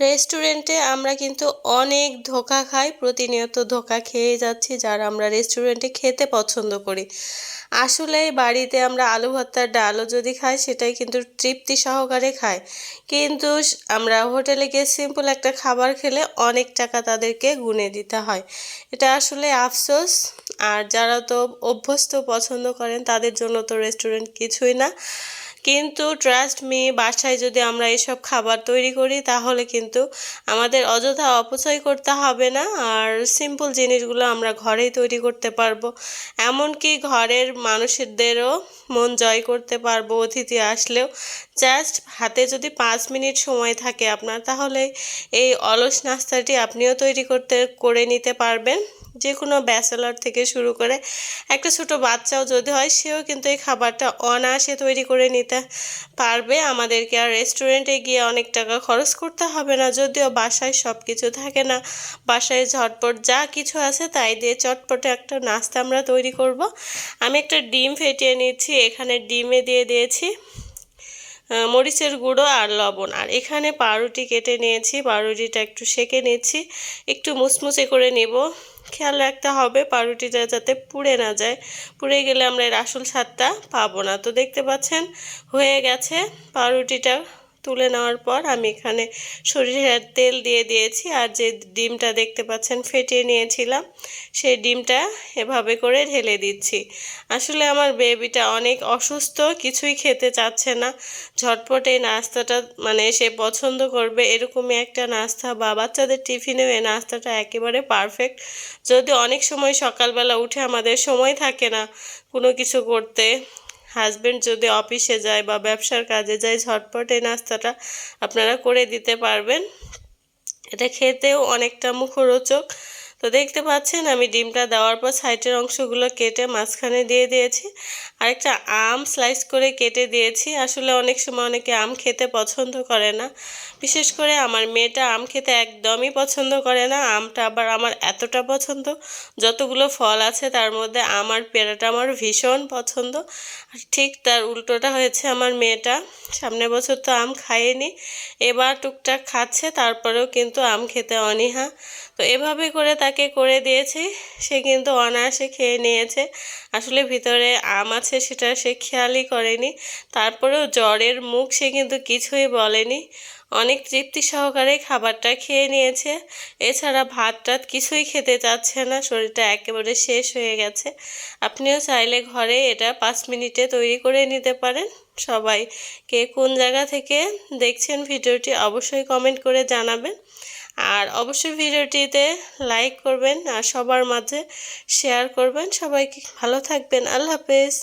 রেস্টুরেন্টে আমরা কিন্তু অনেক ধোকা খাই, প্রতিনিয়ত ধোকা খেয়ে যাচ্ছি যারা আমরা রেস্টুরেন্টে খেতে পছন্দ করি। আসলে বাড়িতে আমরা আলু ভর্তার ডালও যদি খাই, সেটাই কিন্তু তৃপ্তি সহকারে খাই। কিন্তু আমরা হোটেলে গিয়ে সিম্পল একটা খাবার খেলে অনেক টাকা তাদেরকে গুনে দিতে হয়। এটা আসলে আফসোস। আর যারা তো অভ্যস্ত পছন্দ করেন, তাদের জন্য তো রেস্টুরেন্ট কিছুই না। কিন্তু ট্রাস্ট মি বাসায় যদি আমরা এসব খাবার তৈরি করি, তাহলে কিন্তু আমাদের অযথা অপচয় করতে হবে না। আর সিম্পল জিনিসগুলো আমরা ঘরেই তৈরি করতে পারব। এমনকি ঘরের মানুষদেরও মন জয় করতে পারব অতিথি আসলেও। জাস্ট হাতে যদি পাঁচ মিনিট সময় থাকে আপনার, তাহলে এই অলস নাস্তাটি আপনিও তৈরি করতে, করে নিতে পারবেন। যে কোনো ব্যাচেলার থেকে শুরু করে একটা ছোট বাচ্চাও যদি হয়, সেও কিন্তু এই খাবারটা অনায়াসে তৈরি করে নিতে পারবে। আমাদেরকে আর রেস্টুরেন্টে গিয়ে অনেক টাকা খরচ করতে হবে না। যদিও বাসায় সব কিছু থাকে না, বাসায় ঝটপট যা কিছু আছে তাই দিয়ে চটপটে একটা নাস্তা আমরা তৈরি করব। আমি একটা ডিম ফেটিয়ে নিচ্ছি, এখানে ডিমে দিয়ে দিয়েছি। মরিচের গুঁড়ো আর লবণ। আর এখানে পাউরুটি কেটে নিয়েছি, পাউরুটিটা একটু সেকে নিয়েছি একটু মুচমুচে করে নেব। খেয়াল রাখতে হবে পাউরুটিটা যাতে পুড়ে না যায়। পুড়ে গেলে আমরা এর আসল স্বাদটা পাবো না। তো দেখতে পাচ্ছেন, হয়ে গেছে পাউরুটিটা তুলে নেওয়ার পর আমি এখানে সরিষার তেল দিয়ে দিয়েছি আর যে ডিমটা দেখতে পাচ্ছেন ফেটিয়ে নিয়েছিলাম, সেই ডিমটা এভাবে করে ঢেলে দিচ্ছি। আসলে আমার বেবিটা অনেক অসুস্থ, কিছুই খেতে চাচ্ছে না। ঝটপট এই নাস্তাটা মানে সে পছন্দ করবে এরকমই একটা নাস্তা বা বাচ্চাদের টিফিনেও এই নাস্তাটা একেবারে পারফেক্ট। যদি অনেক সময় সকালবেলা উঠে আমাদের সময় থাকে না কোনো কিছু করতে হাজব্যান্ড যদি অফিসে যায় বা ব্যবসার কাজে যায়, ঝটপট এই নাস্তাটা আপনারা করে দিতে পারবেন। এটা খেতেও অনেকটা মুখরোচক। তো দেখতে পাচ্ছেন, আমি ডিমটা দেওয়ার পর সাইডের অংশগুলো কেটে মাঝখানে দিয়ে দিয়েছি। আরেকটা আম স্লাইস করে কেটে দিয়েছি। আসলে অনেক সময় অনেকে আম খেতে পছন্দ করে না। বিশেষ করে আমার মেয়েটা আম খেতে একদমই পছন্দ করে না। আমটা আবার আমার এতটা পছন্দ, যতগুলো ফল আছে তার মধ্যে আমার পেয়ারাটা আমার ভীষণ পছন্দ। আর ঠিক তার উল্টোটা হয়েছে আমার মেয়েটা। সামনে বছর তো আম খায়নি, এবার টুকটাক খাচ্ছে, তারপরেও কিন্তু আম খেতে অনীহা। তো এভাবে করে তাকে করে দিয়েছি, সে কিন্তু অনায়াসে খেয়ে নিয়েছে। আসলে ভিতরে আম আছে, সেটা সে খেয়ালই করেনি। তারপরেও জ্বরের মুখ সে কিন্তু কিছুই বলেনি। অনেক তৃপ্তি সহকারে খাবারটা খেয়ে নিয়েছে। এছাড়া ভাত টাত কিছুই খেতে চাচ্ছে না, শরীরটা একেবারে শেষ হয়ে গেছে। আপনিও চাইলে ঘরে এটা পাঁচ মিনিটে তৈরি করে নিতে পারেন। সবাই কে কোন জায়গা থেকে দেখছেন ভিডিওটি অবশ্যই কমেন্ট করে জানাবেন। আর অবশ্যই ভিডিওটিতে লাইক করবেন আর সবার মাঝে শেয়ার করবেন। সবাইকে ভালো থাকবেন। আল্লাহ হাফেজ।